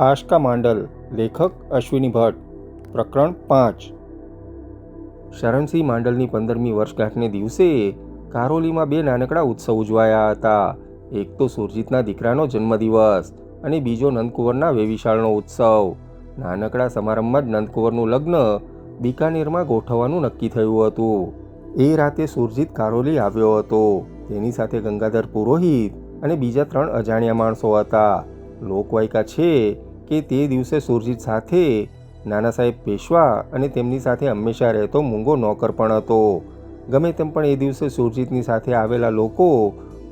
આશકા માંડલ, લેખક અશ્વિની ભટ્ટ, પ્રકરણ પાંચ. શરણસિંહ માંડલની પંદરમી વર્ષગાંઠને દિવસે કારોલીમાં બે નાનકડા ઉત્સવ ઉજવાયા હતા. એક તો સુરજીતના દીકરાનો જન્મદિવસ અને બીજો નંદકુંવરના વેવિશાળનો ઉત્સવ. નાનકડા સમારંભમાં જ નંદકુંવરનું લગ્ન બિકાનેરમાં ગોઠવવાનું નક્કી થયું હતું. એ રાતે સુરજીત કારોલી આવ્યો હતો. તેની સાથે ગંગાધર પુરોહિત અને બીજા ત્રણ અજાણ્યા માણસો હતા. લોકવાયકા છે કે તે દિવસે સુરજીત સાથે નાના સાહેબ પેશવા અને તેમની સાથે હંમેશા રહેતો મૂંગો નોકર પણ હતો. ગમે તેમ પણ એ દિવસે સુરજીતની સાથે આવેલા લોકો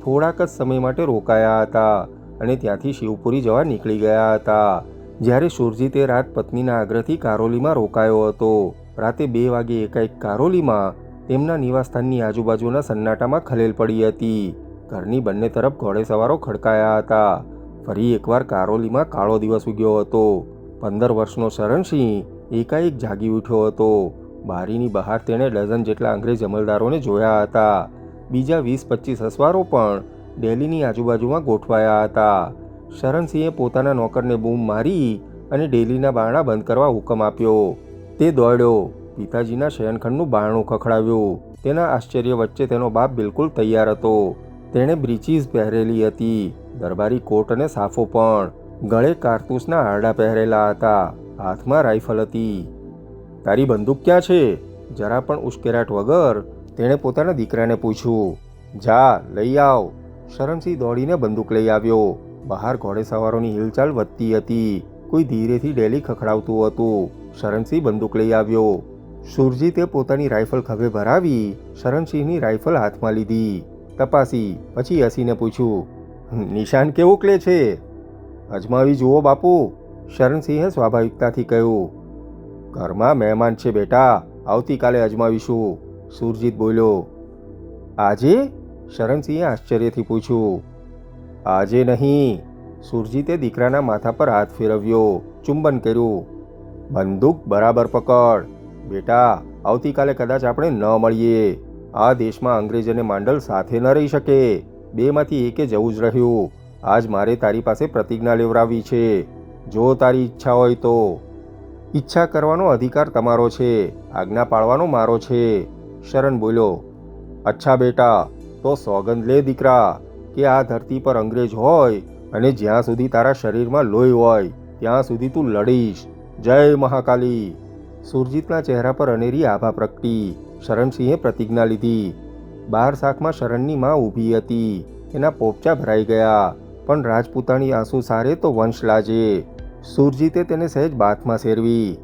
થોડાક જ સમય માટે રોકાયા હતા અને ત્યાંથી શિવપુરી જવા નીકળી ગયા હતા. જ્યારે સુરજીતે રાત પત્નીના આગ્રહથી કારોલીમાં રોકાયો હતો. રાતે બે વાગે એકાએક કારોલીમાં તેમના નિવાસસ્થાનની આજુબાજુના સન્નાટામાં ખલેલ પડી હતી. ઘરની બંને તરફ ઘોડેસવારો ખડકાયા હતા. ફરી એકવાર કારોલીમાં કાળો દિવસ ઉગ્યો હતો. પંદર વર્ષનો શરણસિંહ એકાએક જાગી ઉઠ્યો હતો. બારીની બહાર તેણે ડઝન જેટલા અંગ્રેજ અમલદારોને જોયા હતા. બીજા વીસ પચીસ અસવારો પણ ડેલીની આજુબાજુમાં ગોઠવાયા હતા. શરણસિંહે પોતાના નોકરને બૂમ મારી અને ડેલીના બારણા બંધ કરવા હુકમ આપ્યો. તે દોડ્યો. પિતાજીના શયનખંડનું બારણું ખખડાવ્યું. તેના આશ્ચર્ય વચ્ચે તેનો બાપ બિલકુલ તૈયાર હતો. તેણે બ્રિચીસ પહેરેલી હતી. દરબારી કોટ અને સાફો પણ. ગળે કારતૂસના હારડા પહેરેલા હતા. હાથમાં રાઇફલ હતી. તારી બંદૂક ક્યાં છે? જરા પણ ઉશ્કેરાટ વગર. તેણે પોતાના દીકરાને પૂછ્યું. જા, લઈ આવ. શરણસિંહ દોડીને બંદૂક લઈ આવ્યો. બહાર ઘોડેસવારોની હિલચાલ વધતી હતી. કોઈ ધીરેથી ડેલી ખખડાવતું હતું. શરણસિંહ બંદૂક લઈ આવ્યો. સુરજીતે પોતાની રાઇફલ ખભે ભરાવી શરણસિંહની રાઇફલ હાથમાં લીધી. તપાસી. પછી હસીને પૂછ્યું નિશાન કેવું ક્લે છે? અજમાવી જુઓ બાપુ, શરણસિંહે સ્વાભાવિકતાથી કહ્યું, ઘરમાં મહેમાન છે બેટા, આવતીકાલે અજમાવીશું. સુરજીત બોલ્યો, આજે? શરણસિંહે આશ્ચર્યથી પૂછ્યું, આજે નહીં. સુરજીતે દીકરાના માથા પર હાથ ફેરવ્યો, ચુંબન કર્યું, બંદૂક બરાબર પકડ, બેટા, આવતીકાલે કદાચ આપણે ન મળીએ. આ દેશમાં અંગ્રેજ અને માંડલ સાથે ન રહી શકે. બેમાંથી એકે જવું જ રહ્યું. આજ મારે તારી પાસે પ્રતિજ્ઞા લેવડાવવી છે. જો તારી ઈચ્છા હોય તો. ઈચ્છા કરવાનો અધિકાર તમારો છે. આજ્ઞા પાળવાનો મારો છે. શરણ બોલ્યો અચ્છા બેટા, તો સોગંદ લે દીકરા, કે આ ધરતી પર અંગ્રેજ હોય અને જ્યાં સુધી તારા શરીરમાં લોહી હોય, ત્યાં સુધી તું લડીશ. જય મહાકાલી. સુરજીતના ચહેરા પર અનેરી આભા પ્રગટી. શરણસિંહે પ્રતિજ્ઞા લીધી. બાર શાકમાં શરણની માં ઊભી હતી. એના પોપચા ભરાઈ ગયા. પણ રાજપૂતાણી આંસુ સારે તો વંશ લાજે. સુરજીતે તેને સહેજ બાથમાં શેરવી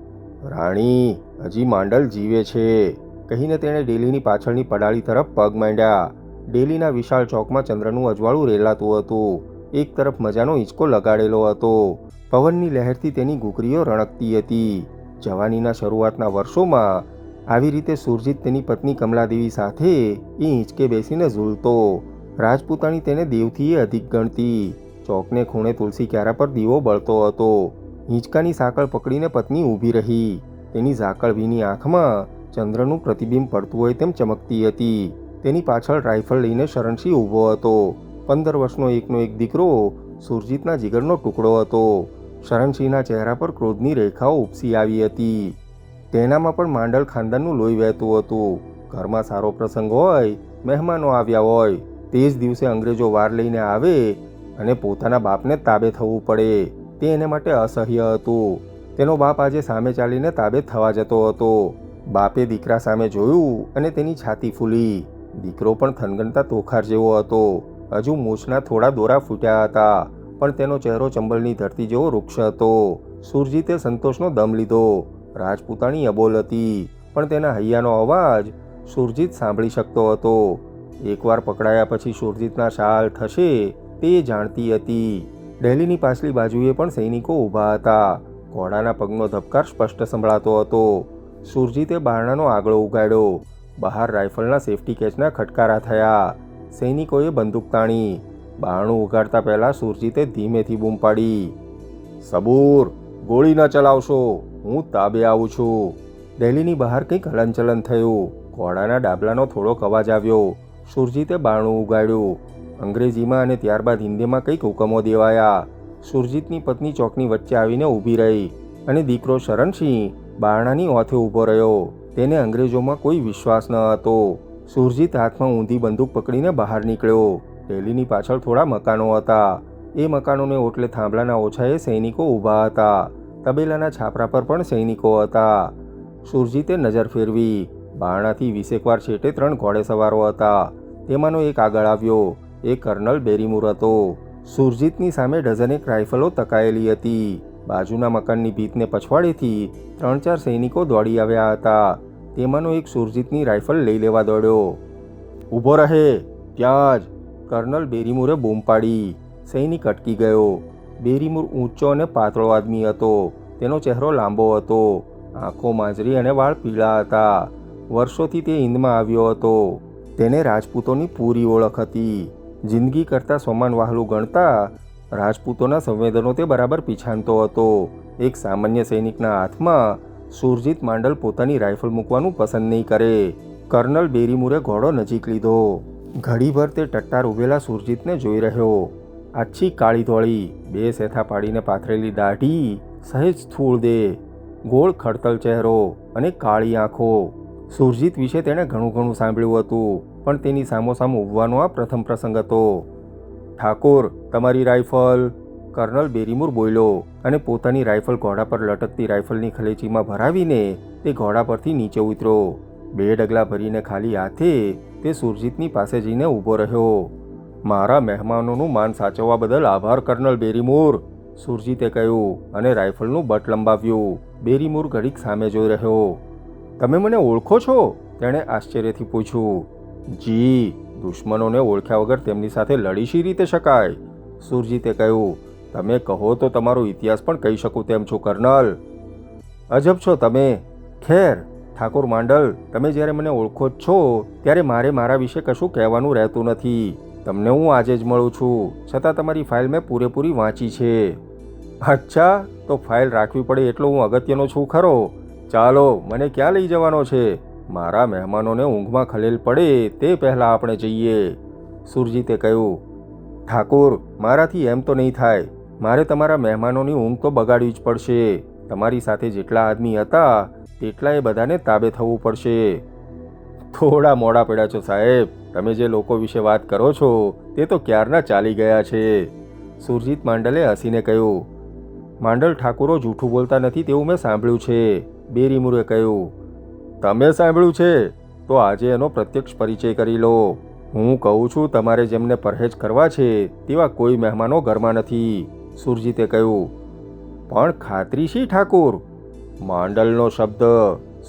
રાણી, હજી માંડલ જીવે છે. કહીને તેણે ડેલીની પાછળની પડાળી તરફ પગ માંડ્યા. ડેલીના વિશાળ ચોકમાં ચંદ્રનું અજવાળું રેલાતું હતું. એક તરફ મજાનો હિંચકો લગાડેલો હતો. પવનની લહેરથી તેની ઘૂકરીઓ રણકતી હતી. જવાનીના શરૂઆતના વર્ષોમાં આવી રીતે સુરજીત તેની પત્ની કમલાદેવી સાથે એ હિંચકે બેસીને ઝૂલતો. રાજપૂતાણી તેને દેવથીએ અધિક ગણતી. ચોકને ખૂણે તુલસી ક્યારા પર દીવો બળતો હતો. હિંચકાની સાંકળ પકડીને પત્ની ઊભી રહી. તેની ઝાકળ ભીની આંખમાં ચંદ્રનું પ્રતિબિંબ પડતું હોય તેમ ચમકતી હતી. તેની પાછળ રાઇફલ લઈને શરણસિંહ ઊભો હતો. પંદર વર્ષનો એકનો એક દીકરો સુરજીતના જીગરનો ટુકડો હતો. શરણસિંહના ચહેરા પર ક્રોધની રેખાઓ ઉપસી આવી હતી. તેનામાં પણ માંડલ ખાનદાનનું લોહી વહેતું હતું. ઘરમાં સારો પ્રસંગ હોય, મહેમાનો આવ્યા હોય, તે જ દિવસે અંગ્રેજો વાર લઈને આવે અને પોતાના બાપને તાબે થવું પડે. તે એને માટે અસહ્ય હતું. તેનો બાપ આજે સામે ચાલીને તાબે થવા જતો હતો. બાપે દીકરા સામે જોયું અને તેની છાતી ફૂલી. દીકરો પણ થનગનતા તોખાર જેવો હતો. હજુ મૂછના થોડા દોરા ફૂટ્યા હતા, પણ તેનો ચહેરો ચંબલની ધરતી જેવો વૃક્ષ હતો. સુરજીતે સંતોષનો દમ લીધો. રાજપૂતાણી અબોલ હતી, પણ તેના હૈયાનો અવાજ સુરજીત સાંભળી શકતો હતો. એકવાર પકડાયા પછી સુરજીતના શાલ થશે તે જાણતી હતી. ડેલીની પાછલી બાજુએ પણ સૈનિકો ઊભા હતા. ઘોડાના પગનો ધબકાર સ્પષ્ટ સંભળાતો હતો. સુરજીતે બારણાનો આગળો ઉગાડ્યો. બહાર રાઇફલના સેફટી કેચના ખટકારા થયા. સૈનિકોએ બંદૂક તાણી. બારણું ઉગાડતા પહેલા સુરજીતે ધીમેથી બૂમ પાડી. સબૂર, ગોળી ન ચલાવશો. હું તાબે આવું છું. દહેલીની બહાર કંઈક હલનચલન થયું. ઘોડાના ડાબલાનો થોડોક અવાજ આવ્યો. સુરજીતે બારણું ઉગાડ્યું. અંગ્રેજીમાં અને ત્યારબાદ હિન્દીમાં કંઈક હુકમો દેવાયા. સુરજીતની પત્ની ચોકની વચ્ચે આવીને ઊભી રહી અને દીકરો શરણસિંહ બારણાની ઓથે ઊભો રહ્યો. તેને અંગ્રેજોમાં કોઈ વિશ્વાસ ન હતો. સુરજીત હાથમાં ઊંધી બંદૂક પકડીને બહાર નીકળ્યો. ડેલીની પાછળ થોડા મકાનો હતા. એ મકાનોને ઓટલે થાંભલાના ઓછાએ સૈનિકો ઊભા હતા. તબેલાના છાપરા પર પણ સૈનિકો હતા. સુરજીતે નજર ફેરવી. બારણાથી વીસેક વાર છેટે ત્રણ ઘોડેસવારો હતા. તેમાંનો એક આગળ આવ્યો. એ કર્નલ બેરીમુર હતો. સુરજીતની સામે ડઝનેક રાઇફલો તકાયેલી હતી. બાજુના મકાનની ભીતને પછવાડેથી ત્રણ ચાર સૈનિકો દોડી આવ્યા હતા. તેમાંનો એક સુરજીતની રાઇફલ લઈ લેવા દોડ્યો. ઊભો રહે. ત્યાં જ. કર્નલ બેરીમુરે બૂમ પાડી. સૈનિક અટકી ગયો. બેરીમુર ઊંચો અને પાતળો આદમી હતો. તેનો ચહેરો લાંબો હતો. આંખો માંજરી અને વાળ પીળા હતા. વર્ષોથી તે હિંદમાં આવ્યો હતો. તેને રાજપૂતોની પૂરી ઓળખ હતી. જિંદગી કરતાં સોમાન વહાલું ગણતા રાજપૂતોના સંવેદનો તે બરાબર પીછાનતો હતો. એક સામાન્ય સૈનિકના હાથમાં સુરજીત માંડલ પોતાની રાઇફલ મૂકવાનું પસંદ નહીં કરે. કર્નલ બેરીમુરે ઘોડો નજીક લીધો. ઘડીભર તે ટટ્ટાર ઊભેલા સુરજીતને જોઈ રહ્યો. આછી કાળી ધોળી, બે સેથા પાડીને પાથરેલી દાઢી, સહેજ સ્થૂળ દે, ગોળ ખડતલ ચહેરો અને કાળી આંખો. સુરજીત વિશે તેણે ઘણું ઘણું સાંભળ્યું હતું, પણ તેની સામોસામ ઊભવાનો આ પ્રથમ પ્રસંગ હતો. ઠાકોર, તમારી રાઇફલ, કર્નલ બેરીમુર બોલ્યો અને પોતાની રાઇફલ ઘોડા પર લટકતી રાઇફલની ખલેચીમાં ભરાવીને તે ઘોડા પરથી નીચે ઉતર્યો. બે ડગલા ભરીને ખાલી હાથે તે સુરજીતની પાસે જઈને ઊભો રહ્યો. મારા મહેમાનોનું માન સાચવવા બદલ આભાર, કર્નલ બેરીમોર. સુરજીતે કહ્યું અને રાઇફલનું બટ લંબાવ્યું. બેરીમોર ઘડીક સામે જોઈ રહ્યો. તમે મને ઓળખો છો? તેણે આશ્ચર્યથી પૂછ્યું. જી, દુશ્મનોને ઓળખ્યા વગર તેમની સાથે લડી શી રીતે શકાય. સુરજીતે કહ્યું. તમે કહો તો તમારો ઇતિહાસ પણ કહી શકું તેમ છો, કર્નલ. અજબ છો તમે. ખેર, ઠાકોર માંડલ, તમે જ્યારે મને ઓળખો છો, ત્યારે મારે મારા વિશે કશું કહેવાનું રહેતું નથી. તમને હું આજે જ મળું છું. છતાં તમારી ફાઇલ મેં પૂરેપૂરી વાંચી છે. અચ્છા, તો ફાઇલ રાખવી પડે એટલો હું અગત્યનો છું ખરો. ચાલો, મને ક્યાં લઈ જવાનો છે? મારા મહેમાનોને ઊંઘમાં ખલેલ પડે, તે પહેલાં આપણે જઈએ. સુરજીતે કહ્યું, ઠાકોર, મારાથી એમ તો નહીં થાય. મારે તમારા મહેમાનોની ઊંઘ તો બગાડવી જ પડશે. તમારી સાથે જેટલા આદમી હતા, તેટલાએ બધાને તાબે થવું પડશે. થોડા મોડા પડ્યા છો, સાહેબ. તમે જે લોકો વિશે વાત કરો છો, તે તો ક્યારના ચાલી ગયા છે? સુરજીત માંડલે હસીને કહ્યું, માંડલ ઠાકોરો જૂઠું બોલતા નથી તેવું મેં સાંભળ્યું છે. બેરીમુરે કહ્યું, તમે સાંભળ્યું છે? તો આજે એનો પ્રત્યક્ષ પરિચય કરી લો. હું કહું છું, તમારે જેમને પરહેજ કરવા છે, તેવા કોઈ મહેમાનો ઘરમાં નથી. સુરજીતે કહ્યું, પણ ખાતરી શી ઠાકુર? માંડલનો શબ્દ.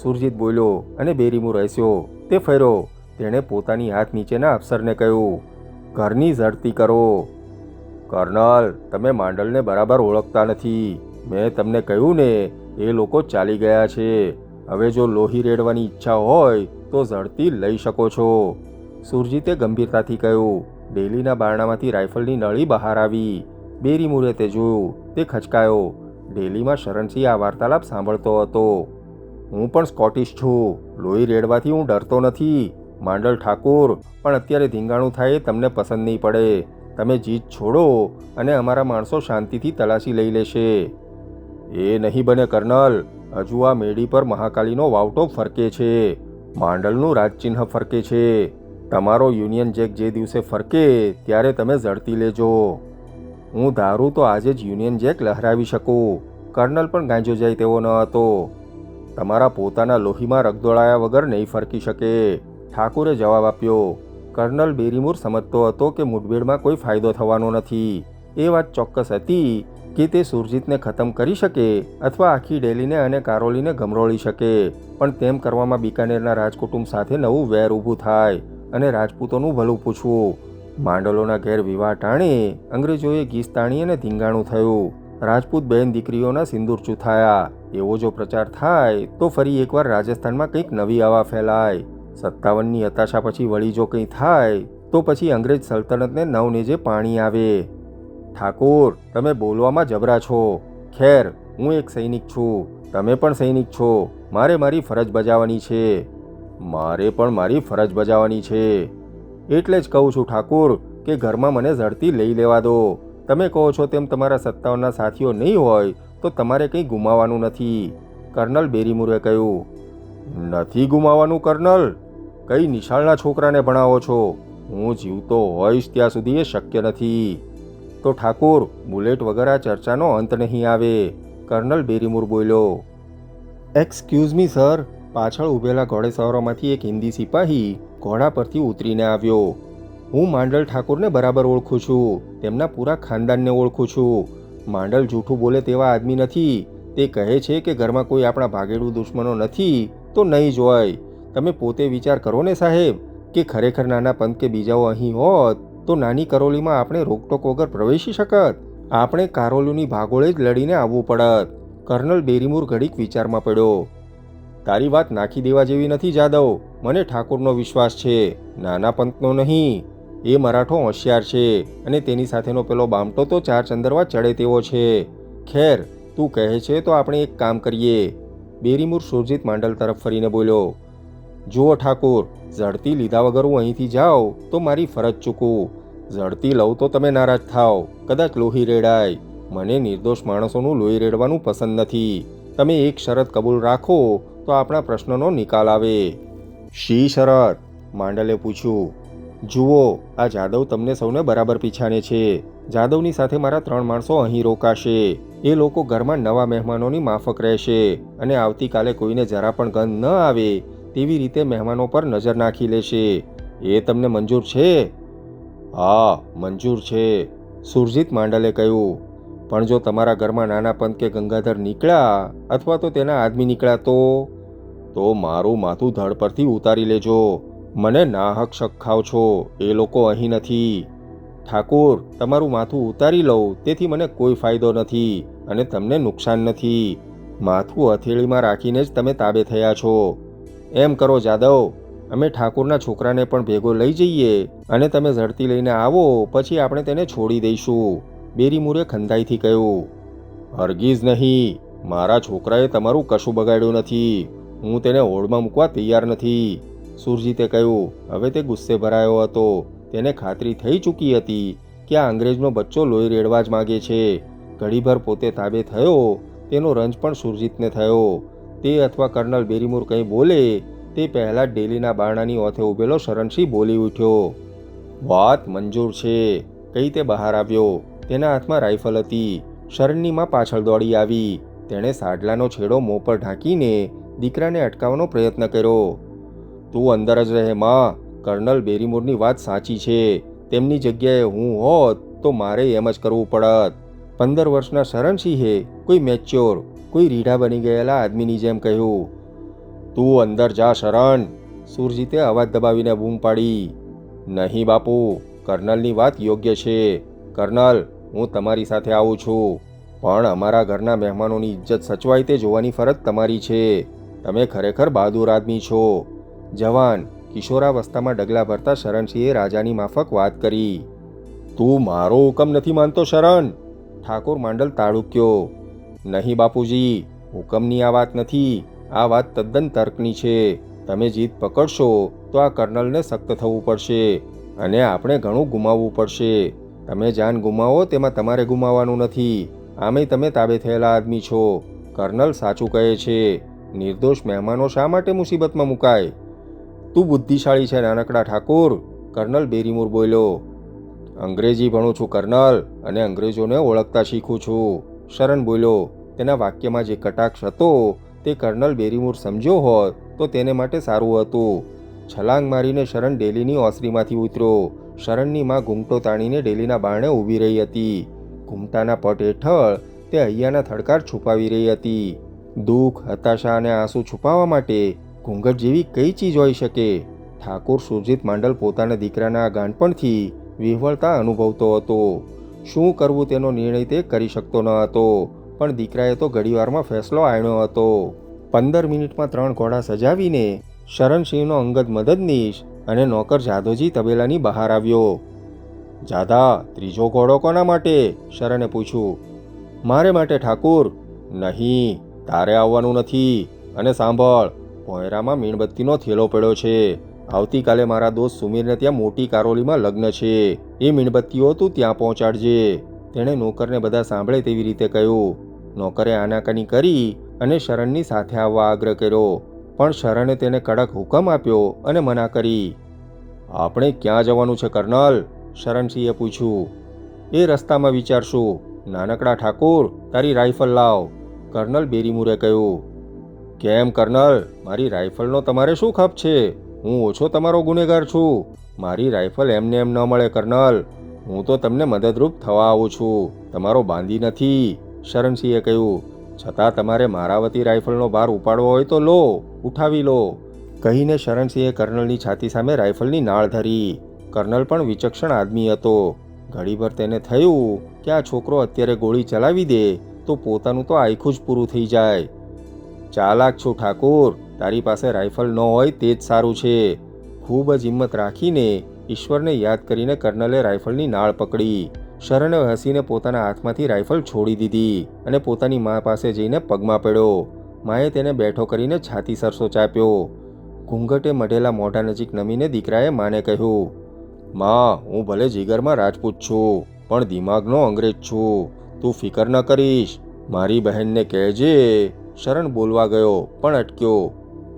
સુરજીત બોલ્યો અને બેરીમુર હસ્યો તે ફર્યો તેણે પોતાની હાથ નીચેના અફસરને કહ્યું, ઘરની ઝડતી કરો. કર્નલ, તમે માંડલને બરાબર ઓળખતા નથી. મેં તમને કહ્યું ને, એ લોકો ચાલી ગયા છે. હવે જો લોહી રેડવાની ઈચ્છા હોય, તો ઝડતી લઈ શકો છો. સુરજીતે ગંભીરતાથી કહ્યું, ડેલીના બારણામાંથી રાઇફલની નળી બહાર આવી. બેરીમુરે તે જોયું, તે ખચકાયો. ડેલીમાં શરણસિંહ આ વાર્તાલાપ સાંભળતો હતો. હું પણ સ્કોટિશ છું. લોહી રેડવાથી હું ડરતો નથી. માંડલ ઠાકુર, પણ અત્યારે ધીંગાણું થાય તમને પસંદ નહીં પડે. તમે જીત છોડો અને અમારા માણસો શાંતિથી તલાશી લઈ લેશે. એ નહીં બને કર્નલ. હજુ આ મેડી પર મહાકાલીનો વાવટો ફરકે છે. માંડલનું રાજચિહ્ન ફરકે છે. તમારો યુનિયન જેક જે દિવસે ફરકે, ત્યારે તમે ઝડતી લેજો. હું ધારું તો આજે જ યુનિયન જેક લહેરાવી શકું. કર્નલ પણ ગાંજો જાય તેવો ન હતો. તમારા પોતાના લોહીમાં રગદોળાયા વગર નહીં ફરકી શકે. ઠાકુરે જવાબ આપ્યો, કર્નલ બેરીમુર સમજતો હતો કે મુઠભેડમાં કોઈ ફાયદો થવાનો નથી. એ વાત ચોક્કસ હતી કે તે સુરજીતને ખતમ કરી શકે અથવા આખી ડેલીને અને કારોલીને ગમરોળી શકે. પણ તેમ કરવામાં બિકાનેરના રાજકુટુંબ સાથે નવું વેર ઊભું થાય અને રાજપૂતોનું ભલું પૂછવું. માંડલોના ઘેર વિવાહ ટાણે અંગ્રેજોએ ગીસ તાણી અને ધીંગાણું થયું. રાજપૂત બહેન દીકરીઓના સિંદૂર ચૂથાયા. એવો જો પ્રચાર થાય, તો ફરી એકવાર રાજસ્થાનમાં કંઈક નવી હવા ફેલાય. સત્તાવનની હતાશા પછી વળી જો કંઈ થાય, તો પછી અંગ્રેજ સલ્તનતને નવનેજે પાણી આવે. ઠાકોર, તમે બોલવામાં જબરા છો. ખેર, હું એક સૈનિક છું. તમે પણ સૈનિક છો. મારે મારી ફરજ બજાવવાની છે. મારે પણ મારી ફરજ બજાવવાની છે. એટલે જ કહું છું ઠાકુર, કે ઘરમાં મને ઝડપી લઈ લેવા દો. તમે કહો છો તેમ તમારા સત્તાઓના સાથીઓ નહીં હોય, તો તમારે કંઈ ગુમાવવાનું નથી. કર્નલ બેરીમુરે કહ્યું. નથી ગુમાવવાનું, કર્નલ. કઈ નિશાળના છોકરાને ભણાવો છો? હું જીવતો હોઈશ ત્યાં સુધી એ શક્ય નથી. તો ઠાકુર, બુલેટ વગર આ ચર્ચાનો અંત નહીં આવે. કર્નલ બેરીમુર બોલ્યો. એક્સક્યુઝ મી સર પાછળ ઊભેલા ઘોડેસવારોમાંથી એક હિન્દી સિપાહી ઘોડા પરથી ઉતરીને આવ્યો. હું માંડલ ઠાકોરને બરાબર ઓળખું છું, તેમના પૂરા ખાનદાનને ઓળખું છું. માંડલ જૂઠું બોલે તેવા આદમી નથી. તે કહે છે કે ઘરમાં કોઈ આપણા ભાગેડું દુશ્મનો નથી, તો નહીં જ હોય. તમે પોતે વિચાર કરો ને સાહેબ, કે ખરેખર નાના પંત કે બીજાઓ અહીં હોત, તો નાની કરોલીમાં આપણે રોકટોક વગર પ્રવેશી શકત. આપણે કારોલીની ભાગોળે જ લડીને આવવું પડત. કર્નલ બેરીમૂર ઘડીક વિચારમાં પડ્યો. તારી વાત નાખી દેવા જેવી નથી જાદવ. મને ઠાકોરનો વિશ્વાસ છે. નાના પંતનો નહીં. એ મરાઠો હોશિયાર છે અને તેની સાથેનો પેલો બામટો તો ચાર ચંદરવા ચડે તેવો છે. ખેર, તું કહે છે તો આપણે એક કામ કરીએ. બેરીમુર સુરજીત માંડલ તરફ ફરીને બોલ્યો, જુઓ ઠાકુર, ઝડતી લીધા વગર હું અહીંથી જાઉં તો મારી ફરજ ચૂકું ઝડતી લઉં તો તમે નારાજ થાવ, કદાચ લોહી રેડાય. મને નિર્દોષ માણસોનું લોહી રેડવાનું પસંદ નથી. તમે એક શરત કબૂલ રાખો તો આપણા પ્રશ્નનો નિકાલ આવે. શી શરત? માંડલે પૂછ્યું. જુઓ, આ જાદવ તમને સૌને બરાબર પીછાને છે. જાદવની સાથે મારા ત્રણ માણસો અહીં રોકાશે. એ લોકો ઘરમાં નવા મહેમાનોની માફક રહેશે અને આવતીકાલે કોઈને જરા પણ ગંધ ન આવે તેવી રીતે મહેમાનો પર નજર નાખી લેશે. એ તમને મંજૂર છે? હા, મંજૂર છે. સુરજીત માંડલે કહ્યું, પણ જો તમારા ઘરમાં નાના પંત કે ગંગાધર નીકળ્યા અથવા તો તેના આદમી નીકળ્યા તો? તો મારું માથું ધડ પરથી ઉતારી લેજો. મને નાહક શક ખાવ છો, એ લોકો અહીં નથી. ઠાકોર, તમારું માથું ઉતારી લઉં, તેથી મને કોઈ ફાયદો નથી અને તમને નુકસાન નથી. માથું હથેળીમાં રાખીને જ તમે તાબે થયા છો. એમ કરો જાદવ, અમે ઠાકોરના છોકરાને પણ ભેગો લઈ જઈએ અને તમે ઝડતી લઈને આવો, પછી આપણે તેને છોડી દઈશું. બેરીમુરે ખંધાઈથી કહ્યું. હરગીઝ નહીં, મારા છોકરાએ તમારું કશું બગાડ્યું નથી. હું તેને હોડમાં મૂકવા તૈયાર નથી. સુરજીતે કહ્યું, હવે તે ગુસ્સે ભરાયો હતો. તેને ખાતરી થઈ ચૂકી હતી કે આ અંગ્રેજનો બચ્ચો લોહી રેડવા જ માગે છે. ઘડીભર પોતે તાબે થયો. તેનો રંજ પણ સુરજીતને થયો. તે અથવા કર્નલ બેરીમુર કંઈ બોલે, તે પહેલાં ડેલીના બારણાની ઓથે ઊભેલો શરણસિંહ બોલી ઉઠ્યો. વાત મંજૂર છે. કઈ તે બહાર આવ્યો? તેના હાથમાં રાઇફલ હતી. શરણનીમાં પાછળ દોડી આવી. તેણે સાડલાનો છેડો મોં પર ઢાંકીને દીકરાને અટકાવવાનો પ્રયત્ન કર્યો. તું અંદર જ રહે, માં. કર્નલ બેરીમોરની વાત સાચી છે. તેમની જગ્યાએ હું હોત તો મારે એમ જ કરવું પડત. પંદર વર્ષના શરણસિંહે કોઈ મેચ્યોર, કોઈ રીઢા બની ગયેલા આદમીની જેમ કહ્યું, તું અંદર જા શરણ. સુરજીતે અવાજ દબાવીને બૂમ પાડી, નહીં બાપુ, કર્નલની વાત યોગ્ય છે. કર્નલ, હું તમારી સાથે આવું છું. પણ અમારા ઘરના મહેમાનોની ઇજ્જત સચવાય તે જોવાની ફરજ તમારી છે. તમે ખરેખર બહાદુર આદમી છો. જવાન કિશોરાવસ્થામાં ડગલા ભરતા શરણસિંહે રાજાની માફક વાત કરી. તું મારો હુકમ નથી માનતો શરણ, ઠાકોર માંડલ તાળુક્યો. નહીં બાપુજી, હુકમની આ વાત નથી. આ વાત તદ્દન તર્કની છે. તમે જીત પકડશો તો આ કર્નલને સખ્ત થવું પડશે અને આપણે ઘણું ગુમાવવું પડશે. તમે જાન ગુમાવો તેમાં તમારે ગુમાવવાનું નથી. આમે તમે તાબે થયેલા આદમી છો. કર્નલ સાચું કહે છે. નિર્દોષ મહેમાનો શા માટે મુસીબતમાં મુકાય? તું બુદ્ધિશાળી છે નાનકડા ઠાકુર, કર્નલ બેરીમુર બોલ્યો. અંગ્રેજી ભણું છું કર્નલ અને અંગ્રેજોને ઓળખતા શીખું છું, શરણ બોલ્યો. તેના વાક્યમાં જે કટાક્ષ હતો તે કર્નલ બેરીમુર સમજ્યો હોત તો તેને માટે સારું હતું. છલાંગ મારીને શરણ ડેલીની ઓસરીમાંથી ઉતર્યો. શરણની માં ઘૂમટો તાણીને ડેલીના બારણે ઊભી રહી હતી. ઘૂમટાના પટ હેઠળ તે હૈયાના થડકાર છુપાવી રહી હતી. દુઃખ, હતાશા અને આંસુ છુપાવવા માટે ઘૂંઘટ જેવી કઈ ચીજ હોઈ શકે? ઠાકુર સુરજીત માંડલ પોતાના દીકરાના ગાનપણથી વિહવળતા અનુભવતો હતો. શું કરવું તેનો નિર્ણય તે કરી શકતો ન હતો, પણ દીકરાએ તો ઘડીવારમાં ફેસલો આણ્યો હતો. પંદર મિનિટમાં ત્રણ ઘોડા સજાવીને શરણસિંહનો અંગત મદદનીશ અને નોકર જાદોજી તબેલાની બહાર આવ્યો. જાદા, ત્રીજો ઘોડો કોના માટે? શરણે પૂછ્યું. મારે માટે, ઠાકુર. નહીં, તારે આવવાનું નથી. અને સાંભળ ભોયરામાં મીણબત્તીનો થેલો પડ્યો છે. આવતીકાલે મારા દોસ્ત સુમીરને ત્યાં મોટી કારોલીમાં લગ્ન છે. એ મીણબત્તીઓ તું ત્યાં પહોંચાડજે. તેણે નોકરને બધા સાંભળે તેવી રીતે કહ્યું. નોકરે આનાકાની કરી અને શરણની સાથે આવવા આગ્રહ કર્યો. પણ શરણે તેને કડક હુકમ આપ્યો અને મના કરી. આપણે ક્યાં જવાનું છે, કર્નલ? શરણસિંહે પૂછ્યું. એ રસ્તામાં વિચારશું. નાનકડા ઠાકોર, તારી રાઇફલ લાવ. કર્નલ બેરીમુરે કહ્યું. કેમ કર્નલ? મારી રાઇફલનો તમારે શું ખપ છે? હું ઓછો તમારો ગુનેગાર છું. મારી રાઇફલ એમને એમ ન મળે કર્નલ. હું તો તમને મદદરૂપ થવા આવું છું. તમારો બાંધી નથી. શરણસિંહે કહ્યું, છતાં તમારે મારા વતી રાઇફલનો ભાર ઉપાડવો હોય તો લો, ઉઠાવી લો. કહીને શરણસિંહે કર્નલની છાતી સામે રાઇફલની નાળ ધરી. કર્નલ પણ વિચક્ષણ આદમી હતો. ઘડીભર તેને થયું કે આ છોકરો અત્યારે ગોળી ચલાવી દે, તો પોતાનું તો આખું જ પૂરું થઈ જાય. ચાલાક છું ઠાકુર. તારી પાસે રાઇફલ ન હોય તે જ સારું છે. ખૂબ જ હિંમત રાખીને ઈશ્વરને યાદ કરીને કર્નલે રાઇફલની નાળ પકડી. શરણે હસીને પોતાના હાથમાંથી રાઇફલ છોડી દીધી અને પોતાની મા પાસે જઈને પગમાં પડ્યો. માએ તેને બેઠો કરીને છાતી સરસો ચાપ્યો. ઘૂંઘટે મઢેલા મોઢા નજીક નમીને દીકરાએ માને કહ્યું, માં, હું ભલે જીગરમાં રાજપૂત છું, પણ દિમાગનો અંગ્રેજ છું. તું ફિકર ન કરીશ. મારી બહેનને કહેજે. શરણ બોલવા ગયો, પણ અટક્યો.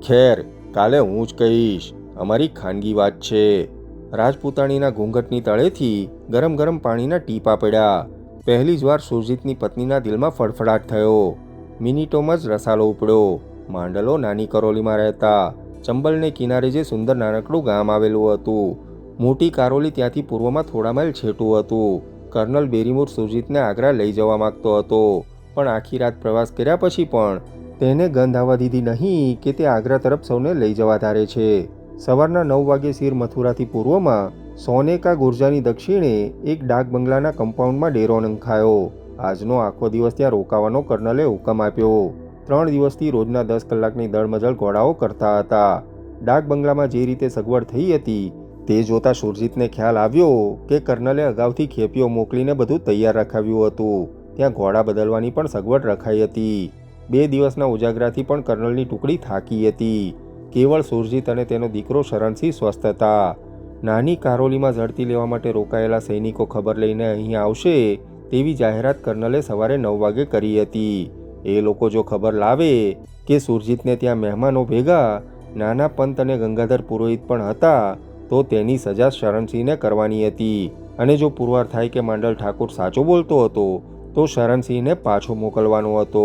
ખેર, કાલે હું જ કહીશ, અમારી ખાનગી વાત છે. રાજપૂતાણીના ઘૂંઘટની તળેથી ગરમ ગરમ પાણીના ટીપા પડ્યા. પહેલી જ વાર સુરજીતની પત્નીના દિલમાં ફડફડાટ થયો. મિનિટોમાં જ રસાલો ઉપડ્યો. માંડલો નાની કરોલીમાં રહેતા. ચંબલને કિનારે જે સુંદર નાનકડું ગામ આવેલું હતું. મોટી કારોલી ત્યાંથી પૂર્વમાં થોડા માઇલ છેટું હતું. કર્નલ બેરીમુર સુરજીતને આગ્રા લઈ જવા માંગતો હતો. પણ આખી રાત પ્રવાસ કર્યા પછી પણ તેને ગંધ આવવા દીધી નહીં કે તે આગ્રા તરફ સૌને લઈ જવા ધારે છે. સવારના નવ વાગે શીર મથુરાથી પૂર્વમાં સોનેકા ગુર્જાની દક્ષિણે એક ડાક બંગલાના કમ્પાઉન્ડમાં ડેરો નંખાયો. આજનો આખો દિવસ ત્યાં રોકાવાનો કર્નલે હુકમ આપ્યો. ત્રણ દિવસથી રોજના દસ કલાકની દળમજળ ઘોડાઓ કરતા હતા. ડાક બંગલામાં જે રીતે સગવડ થઈ હતી તે જોતા સુરજીતને ખ્યાલ આવ્યો કે કર્નલે અગાઉથી ખેપીઓ મોકલીને બધું તૈયાર રખાવ્યું હતું. ત્યાં ઘોડા બદલવાની પણ સગવડ રખાઈ હતી. બે દિવસના ઉજાગરાથી પણ કર્નલની ટુકડી થાકી હતી. કેવળ સુરજીત અને તેનો દીકરો શરણસિંહ સ્વસ્થ હતા. નાની કારોલીમાં ઝડપી લેવા માટે રોકાયેલા સૈનિકો ખબર લઈને અહીં આવશે તેવી જાહેરાત કર્નલે સવારે નવ વાગે કરી હતી. એ લોકો જો ખબર લાવે કે સુરજીતને ત્યાં મહેમાનો ભેગા નાના પંત અને ગંગાધર પુરોહિત પણ હતા, તો તેની સજા શરણસિંહને કરવાની હતી. અને જો પુરવાર થાય કે માંડલ ઠાકોર સાચો બોલતો હતો તો શરણસિંહને પાછો મોકલવાનો હતો.